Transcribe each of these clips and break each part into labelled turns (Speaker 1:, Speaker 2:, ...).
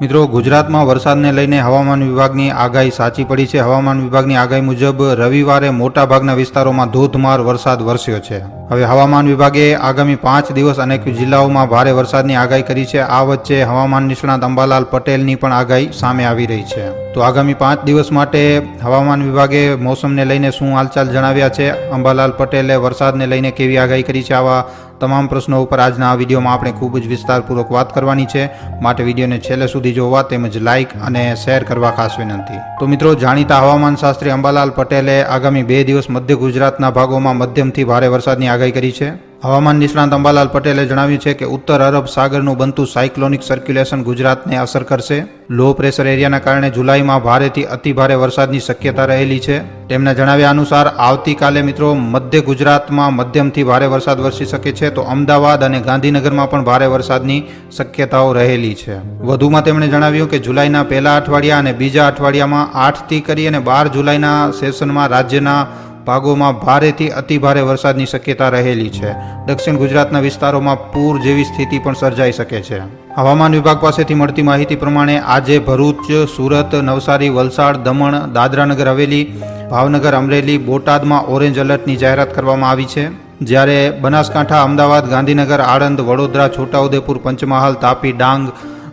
Speaker 1: મિત્રો, ગુજરાતમાં વરસાદને લઈને હવામાન વિભાગની આગાહી સાચી પડી છે. હવામાન વિભાગની આગાહી મુજબ રવિવારે મોટાભાગના વિસ્તારોમાં ધોધમાર વરસાદ વરસ્યો છે. હવે હવામાન વિભાગે આગામી પાંચ દિવસ અનેક જિલ્લાઓમાં ભારે વરસાદની આગાહી કરી છે. આ વચ્ચે હવામાન નિષ્ણાત અંબાલાલ પટેલની પણ આગાહી સામે આવી રહી છે. તો આગામી પાંચ દિવસ માટે હવામાન વિભાગે મોસમને લઈને શું હાલચાલ જણાવ્યા છે? અંબાલાલ પટેલે વરસાદને લઈને કેવી આગાહી કરી છે? આવા તમામ પ્રશ્નો ઉપર આજના આ વિડીયોમાં આપણે ખૂબ જ વિસ્તારપૂર્વક વાત કરવાની છે. માટે વિડીયોને છેલ્લે સુધી જોવા તેમજ લાઇક અને શેર કરવા ખાસ વિનંતી. તો મિત્રો, જાણીતા હવામાન શાસ્ત્રી અંબાલાલ પટેલે આગામી બે દિવસ મધ્ય ગુજરાતના ભાગોમાં મધ્યમથી ભારે વરસાદની આગાહી કરી છે. હવામાન નિષ્ણાંત અંબાલાલ પટેલે જણાવ્યું છે કે ઉત્તર અરબ સાગરનું બનતું સાયક્લોનિક સર્ક્યુલેશન ગુજરાતને અસર કરશે. લો પ્રેશર એરિયાના કારણે જુલાઈમાં ભારેથી અતિભારે વરસાદની શક્યતા રહેલી છે. તેમના જણાવ્યા અનુસાર, આવતીકાલે મિત્રો મધ્ય ગુજરાતમાં મધ્યમથી ભારે વરસાદ વરસી શકે છે તો અમદાવાદ અને ગાંધીનગરમાં પણ ભારે વરસાદની શક્યતાઓ રહેલી છે. વધુમાં તેમણે જણાવ્યું કે જુલાઈના પહેલા અઠવાડિયા અને બીજા અઠવાડિયામાં આઠથી કરી અને બાર જુલાઈના સેશનમાં રાજ્યના ભાગોમાં ભારેથી અતિભારે વરસાદની શક્યતા રહેલી છે. દક્ષિણ ગુજરાતના વિસ્તારોમાં પૂર જેવી સ્થિતિ પણ સર્જાઈ શકે છે. હવામાન વિભાગ પાસેથી મળતી માહિતી પ્રમાણે આજે ભરૂચ, સુરત, નવસારી, વલસાડ, દમણ, દાદરાનગર હવેલી, ભાવનગર, અમરેલી, બોટાદમાં ઓરેન્જ એલર્ટની જાહેરાત કરવામાં આવી છે. જ્યારે બનાસકાંઠા, અમદાવાદ, ગાંધીનગર, આણંદ, વડોદરા, છોટાઉદેપુર, પંચમહાલ, તાપી, ડાંગ,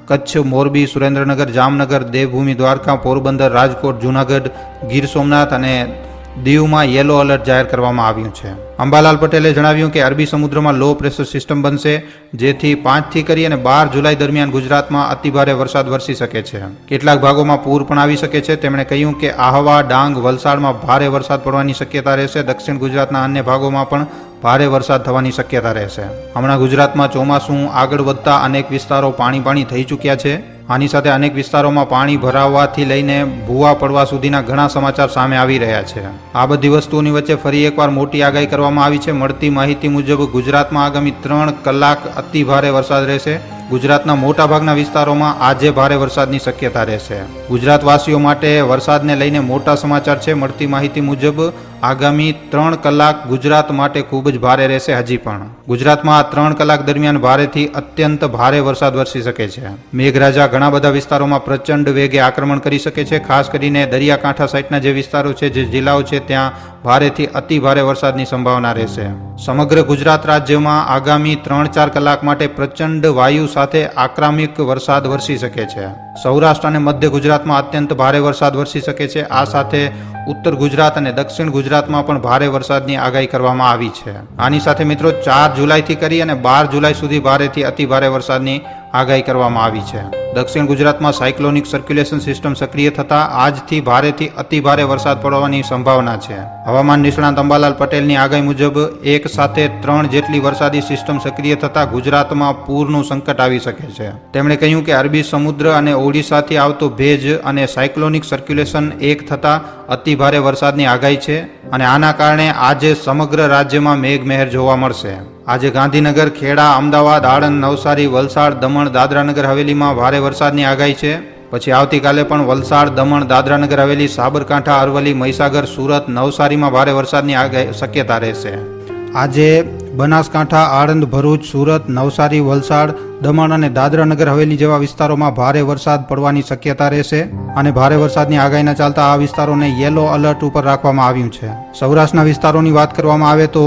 Speaker 1: કચ્છ, મોરબી, સુરેન્દ્રનગર, જામનગર, દેવભૂમિ, દ્વારકા, પોરબંદર, રાજકોટ, જૂનાગઢ, ગીર સોમનાથ અને દીવમાં યેલો એલર્ટ જાહેર કરવામાં આવ્યું છે. અંબાલાલ પટેલે જણાવ્યું કે અરબી સમુદ્રમાં લો પ્રેશર સિસ્ટમ બનશે, જેથી પાંચથી કરી અને બાર જુલાઈ દરમિયાન ગુજરાતમાં અતિભારે વરસાદ વરસી શકે છે. કેટલાક ભાગોમાં પૂર પણ આવી શકે છે. તેમણે કહ્યું કે આહવા, ડાંગ વલસાડમાં ભારે વરસાદ પડવાની શક્યતા રહેશે. દક્ષિણ ગુજરાતના અન્ય ભાગોમાં પણ ભારે વરસાદ થવાની શક્યતા રહેશે. હમણાં ગુજરાતમાં ચોમાસું આગળ વધતા અનેક વિસ્તારો પાણી પાણી થઈ ચૂક્યા છે. આની સાથે અનેક વિસ્તારોમાં પાણી ભરાવવાથી લઈને ભૂવા પડવા સુધીના ઘણા સમાચાર સામે આવી રહ્યા છે. આ બધી વસ્તુઓની વચ્ચે ફરી એકવાર મોટી આગાહી કરવામાં આવી છે. મળતી માહિતી મુજબ ગુજરાતમાં આગામી ત્રણ કલાક અતિ ભારે વરસાદ રહેશે. ગુજરાતના મોટાભાગના વિસ્તારોમાં આજે ભારે વરસાદની શક્યતા રહેશે. ગુજરાતવાસીઓ માટે વરસાદને લઈને મોટા સમાચાર છે. મળતી માહિતી મુજબ આગામી ત્રણ કલાક ગુજરાત માટે ખૂબ જ ભારે રહેશે હજી પણ. ગુજરાતમાં આ ત્રણ કલાક દરમિયાન ભારેથી અત્યંત ભારે વરસાદ વરસી શકે છે. મેઘરાજા ઘણા બધા વિસ્તારોમાં પ્રચંડ વેગે આક્રમણ કરી શકે છે, ખાસ કરીને દરિયાકાંઠા સાઈડના જે વિસ્તારો છે, જે જિલ્લાઓ છે, ત્યાં ભારેથી અતિ ભારે વરસાદની સંભાવના રહેશે. સમગ્ર ગુજરાત રાજ્યમાં આગામી ત્રણ ચાર કલાક માટે પ્રચંડ વાયુ સાથે આક્રમિક વરસાદ વરસી શકે છે. સૌરાષ્ટ્ર અને મધ્ય ગુજરાતમાં અત્યંત ભારે વરસાદ વરસી શકે છે. આ સાથે ઉત્તર ગુજરાત અને દક્ષિણ ગુજરાતમાં પણ ભારે વરસાદની આગાહી કરવામાં આવી છે. આની સાથે મિત્રો ચાર જુલાઈથી કરી અને બાર જુલાઈ સુધી ભારેથી અતિ ભારે વરસાદની આગાહી કરવામાં આવી છે. દક્ષિણ ગુજરાતમાં સાયક્લોનિક સર્ક્યુલેશન સિસ્ટમ સક્રિય થતાં આજથી ભારેથી અતિ ભારે વરસાદ પડવાની સંભાવના છે. હવામાન નિષ્ણાંત અંબાલાલ પટેલની આગાહી મુજબ એક સાથે ત્રણ જેટલી વરસાદી સિસ્ટમ સક્રિય થતાં ગુજરાતમાં પૂરનું સંકટ આવી શકે છે. તેમણે કહ્યું કે અરબી સમુદ્ર અને ઓડિશાથી આવતો ભેજ અને સાયક્લોનિક સર્ક્યુલેશન એક થતાં અતિ ભારે વરસાદની આગાહી છે અને આના કારણે આજે સમગ્ર રાજ્યમાં મેઘમહેર જોવા મળશે. આજે ગાંધીનગર, ખેડા, અમદાવાદ, આણંદ, નવસારી, વલસાડ, દમણ, દાદરાનગર હવેલીમાં ભારે વરસાદની આગાહી છે. પછી આવતીકાલે પણ વલસાડ, દમણ, દાદરાનગર હવેલી, સાબરકાંઠા, અરવલ્લી, મહીસાગર, સુરત, નવસારીમાં ભારે વરસાદની શક્યતા રહેશે. આજે બનાસકાંઠા, આણંદ, ભરૂચ, સુરત, નવસારી, વલસાડ, દમણ અને દાદરાનગર હવેલી જેવા વિસ્તારોમાં ભારે વરસાદ પડવાની શક્યતા રહેશે અને ભારે વરસાદની આગાહીના ચાલતા આ વિસ્તારોને યેલો અલર્ટ ઉપર રાખવામાં આવ્યું છે. સૌરાષ્ટ્રના વિસ્તારોની વાત કરવામાં આવે તો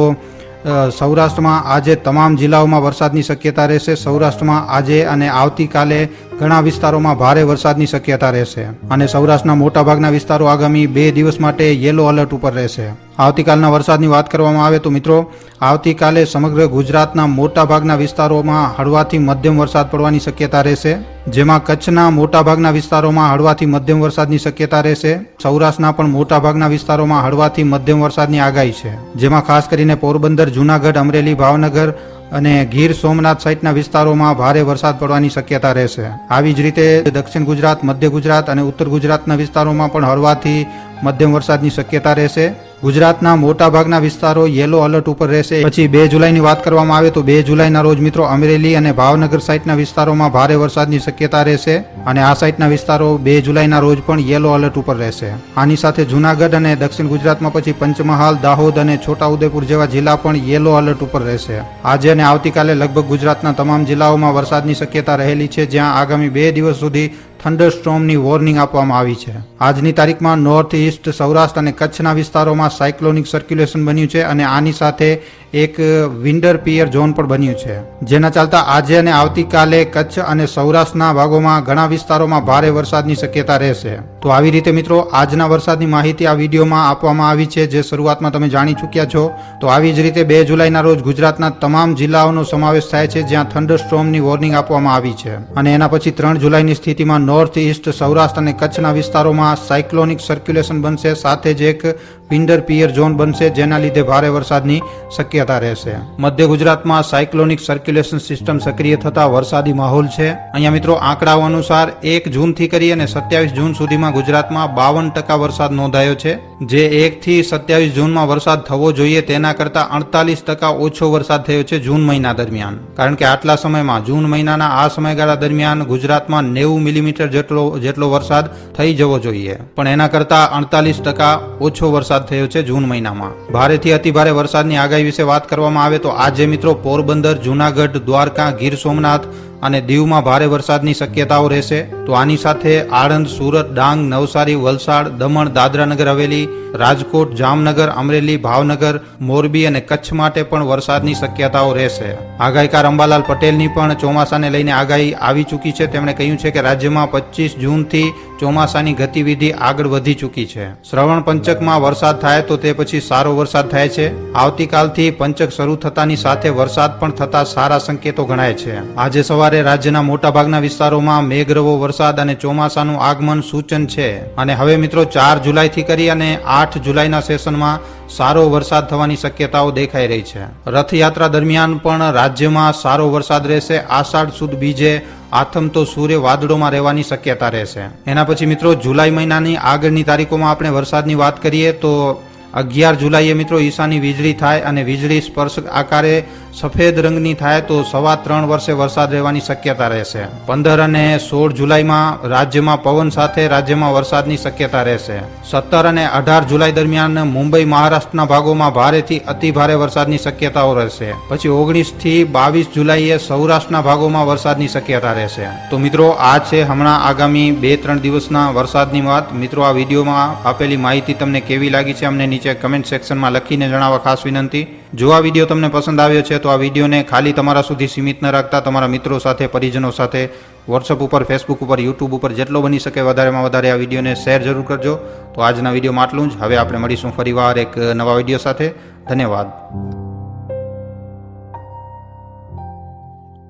Speaker 1: સૌરાષ્ટ્રમાં આજે તમામ જિલ્લાઓમાં વરસાદની શક્યતા રહેશે. સૌરાષ્ટ્રમાં આજે અને આવતીકાલે ઘણા વિસ્તારોમાં ભારે વરસાદની શક્યતા રહેશે. અને સૌરાષ્ટ્રના મોટાભાગના વિસ્તારો આગામી બે દિવસ માટે યેલો એલર્ટ ઉપર રહેશે. આવતીકાલના વરસાદની વાત કરવામાં આવે તો મિત્રો, આવતીકાલે સમગ્ર ગુજરાતના મોટાભાગના વિસ્તારોમાં હળવાથી મધ્યમ વરસાદ પડવાની શક્યતા રહેશે, જેમાં કચ્છના મોટાભાગના વિસ્તારોમાં હળવાથી મધ્યમ વરસાદની શક્યતા રહેશે, સૌરાષ્ટ્રના પણ મોટાભાગના વિસ્તારોમાં હળવાથી મધ્યમ વરસાદની આગાહી છે, જેમાં ખાસ કરીને પોરબંદર, જૂનાગઢ, અમરેલી, ભાવનગર અને ગીર સોમનાથ સહિતના વિસ્તારોમાં ભારે વરસાદ પડવાની શક્યતા રહેશે. આવી જ રીતે દક્ષિણ ગુજરાત, મધ્ય ગુજરાત અને ઉત્તર ગુજરાતના વિસ્તારોમાં પણ હળવાથી મધ્યમ વરસાદની શક્યતા રહેશે ગુજરાતના મોટાભાગના વિસ્તારો યેલો અલર્ટ ઉપર રહેશે. પછી બે જુલાઈની વાત કરવામાં આવે તો બે જુલાઈના રોજ મિત્રો અમરેલી અને ભાવનગર સાઇટના વિસ્તારોમાં ભારે વરસાદની શક્યતા રહેશે અને આ સાઇટના વિસ્તારો બે જુલાઈના રોજ પણ યેલો અલર્ટ ઉપર રહેશે. આની સાથે જુનાગઢ અને દક્ષિણ ગુજરાતમાં પછી પંચમહાલ, દાહોદ અને છોટાઉદેપુર જેવા જિલ્લા પણ યેલો અલર્ટ ઉપર રહેશે. આજે અને આવતીકાલે લગભગ ગુજરાતના તમામ જિલ્લાઓમાં વરસાદની શક્યતા રહેલી છે, જ્યાં આગામી બે દિવસ સુધી થંડર સ્ટ્રોમની વોર્નિંગ આપવામાં આવી છે. આજની તારીખમાં નોર્થ ઇસ્ટ સૌરાષ્ટ્ર અને કચ્છના વિસ્તારોમાં સાયક્લોનિક સર્ક્યુલેશન બન્યું છે અને આની સાથે એક વિન્ડર પિયર ઝોન પણ બન્યું છે. જેના ચાલતા આજે અને આવતીકાલે કચ્છ અને સૌરાષ્ટ્રના ભાગોમાં ઘણા વિસ્તારોમાં ભારે વરસાદની શક્યતા રહેશે. તો આવી રીતે મિત્રો, આજના વરસાદની માહિતી આ વિડીયોમાં આપવામાં આવી છે, જે શરૂઆતમાં તમે જાણી ચૂક્યા છો. તો આવી જ રીતે બે જુલાઈના રોજ ગુજરાતના તમામ જિલ્લાઓનો સમાવેશ થાય છે, જ્યાં થંડર સ્ટ્રોમની વોર્નિંગ આપવામાં આવી છે. અને એના પછી ત્રણ જુલાઈની સ્થિતિમાં નોર્થ ઇસ્ટ સૌરાષ્ટ્ર અને કચ્છના વિસ્તારોમાં સાયક્લોનિક સર્ક્યુલેશન બનશે, સાથે જ એક વિન્ડર પિયર ઝોન બનશે, જેના લીધે ભારે વરસાદની શક્યતા રહેશે. મધ્ય ગુજરાતમાં સાયક્લોનિક સર્ક્યુલેશન સિસ્ટમ સક્રિય થતા વરસાદી માહોલ છે. અહીંયા મિત્રો આંકડાઓ અનુસાર એક જૂનથી કરી અને સત્યાવીસ જૂન સુધીમાં ગુજરાતમાં બાવન ટકા વરસાદ નોંધાયો છે. જે એક થી સત્યાવીસ જૂનમાં વરસાદ થવો જોઈએ તેના કરતા અડતાલીસ ટકા ઓછો વરસાદ થયો છે જૂન મહિના દરમિયાન. કારણ કે આટલા સમયમાં, જૂન મહિનાના આ સમયગાળા દરમિયાન ગુજરાતમાં નેવું મિલીમીટર જેટલો જેટલો વરસાદ થઈ જવો જોઈએ. પણ એના કરતા અડતાલીસ ટકા ઓછો વરસાદ થયો છે જૂન મહિનામાં. ભારેથી અતિભારે વરસાદની આગાહી વિશે વાત કરવામાં આવે તો આજે મિત્રો પોરબંદર જુનાગઢ દ્વારકા ગીર સોમનાથ અને દીવમાં ભારે વરસાદની શક્યતાઓ રહેશે, તો આની સાથે આણંદ, સુરત, ડાંગ, નવસારી, વલસાડ, દમણ, દાદરાનગર હવેલી, રાજકોટ, જામનગર, અમરેલી, ભાવનગર, મોરબી અને કચ્છ માટે પણ વરસાદની શક્યતાઓ રહેશે. આગાહીકાર અંબાલાલ પટેલની પણ ચોમાસાને લઈને આગાહી આવી ચૂકી છે. તેમણે કહ્યું છે કે રાજ્યમાં પચીસ જૂનથી ચોમાસાની ગતિવિધિ આગળ વધી ચૂકી છે. શ્રવણ પંચકમાં વરસાદ થાય તો તે પછી સારો વરસાદ થાય છે. આવતીકાલથી પંચક શરૂ થતાની સાથે વરસાદ પણ થતા સારા સંકેતો ગણાય છે. આજે સવારે રાજ્યના મોટાભાગના વિસ્તારોમાં મેઘરવો, વરસાદ અને ચોમાસાનું આગમન સૂચન છે. અને હવે મિત્રો ચાર જુલાઈથી કરી અને આઠ જુલાઈના સેશનમાં સારો વરસાદ થવાની શક્યતાઓ દેખાઈ રહી છે. રથયાત્રા દરમિયાન પણ રાજ્યમાં સારો વરસાદ રહેશે. આષાઢ સુદ બીજે આથમ તો સૂર્ય વાદળોમાં રહેવાની શક્યતા રહેશે. એના પછી મિત્રો જુલાઈ મહિનાની આગળની તારીખોમાં આપણે વરસાદની વાત કરીએ તો અગિયાર જુલાઈએ મિત્રો ઈશાની વીજળી થાય અને વીજળી સ્પર્શ આકારે સફેદ રંગની થાય તો સવા ત્રણ વર્ષે વરસાદ રહેવાની શક્યતા રહેશે. પંદર અને સોળ જુલાઈમાં રાજ્યમાં પવન સાથે રાજ્યમાં વરસાદની શક્યતા રહેશે. સત્તર અને અઢાર જુલાઈ દરમિયાન મુંબઈ, મહારાષ્ટ્રના ભાગોમાં ભારેથી અતિ ભારે વરસાદની શક્યતાઓ રહેશે. પછી ઓગણીસથી બાવીસ જુલાઈએ સૌરાષ્ટ્રના ભાગોમાં વરસાદની શક્યતા રહેશે. તો મિત્રો, આ છે હમણાં આગામી બે ત્રણ દિવસના વરસાદની વાત. મિત્રો, આ વિડીયોમાં આપેલી માહિતી તમને કેવી લાગી છે, અમને નીચે કમેન્ટ સેક્શનમાં લખીને જણાવવા ખાસ વિનંતી. જો આ વીડિયો તમને પસંદ આવ્યો છે, તો આ વિડીયોને ખાલી તમારા સુધી સીમિત ન રાખતા તમારા મિત્રો સાથે, પરિજનો સાથે વોટ્સઅપ ઉપર ફેસબુક ઉપર યુટ્યુબ ઉપર જેટલો બની શકે વધારેમાં વધારે આ વિડીયોને શેર જરૂર કરજો. તો આજના વિડીયોમાં આટલું જ. હવે આપણે મળીશું ફરીવાર એક નવા વીડિયો સાથે. ધન્યવાદ.